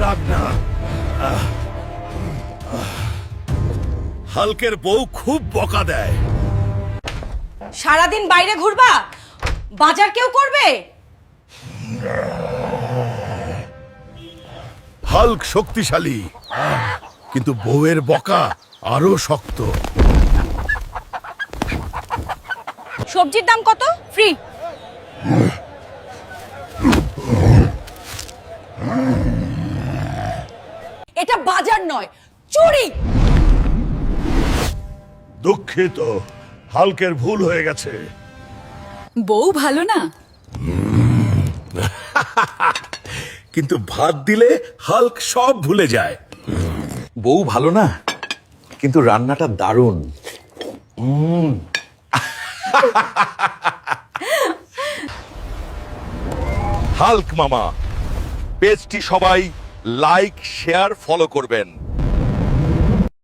রাগ না আহ, আহ। হালকের বউ খুব বকা দেয়। সারাদিন বাইরে ঘুরবা? বাজার কেউ করবে? হাল্ক শক্তিশালী কিন্তু বউয়ের বকা আরও শক্ত। সবজির দাম কত? ফ্রি। এটা বাজার নয় চুরি। দুঃখিত হালকের ভুল হয়ে গেছে। বউ ভালো না? কিন্তু ভাত দিলে হাল্ক সব ভুলে যায়। বউ ভালো না কিন্তু রান্নাটা দারুণ। হাল্ক মামা পেজটি সবাই লাইক শেয়ার ফলো করবেন।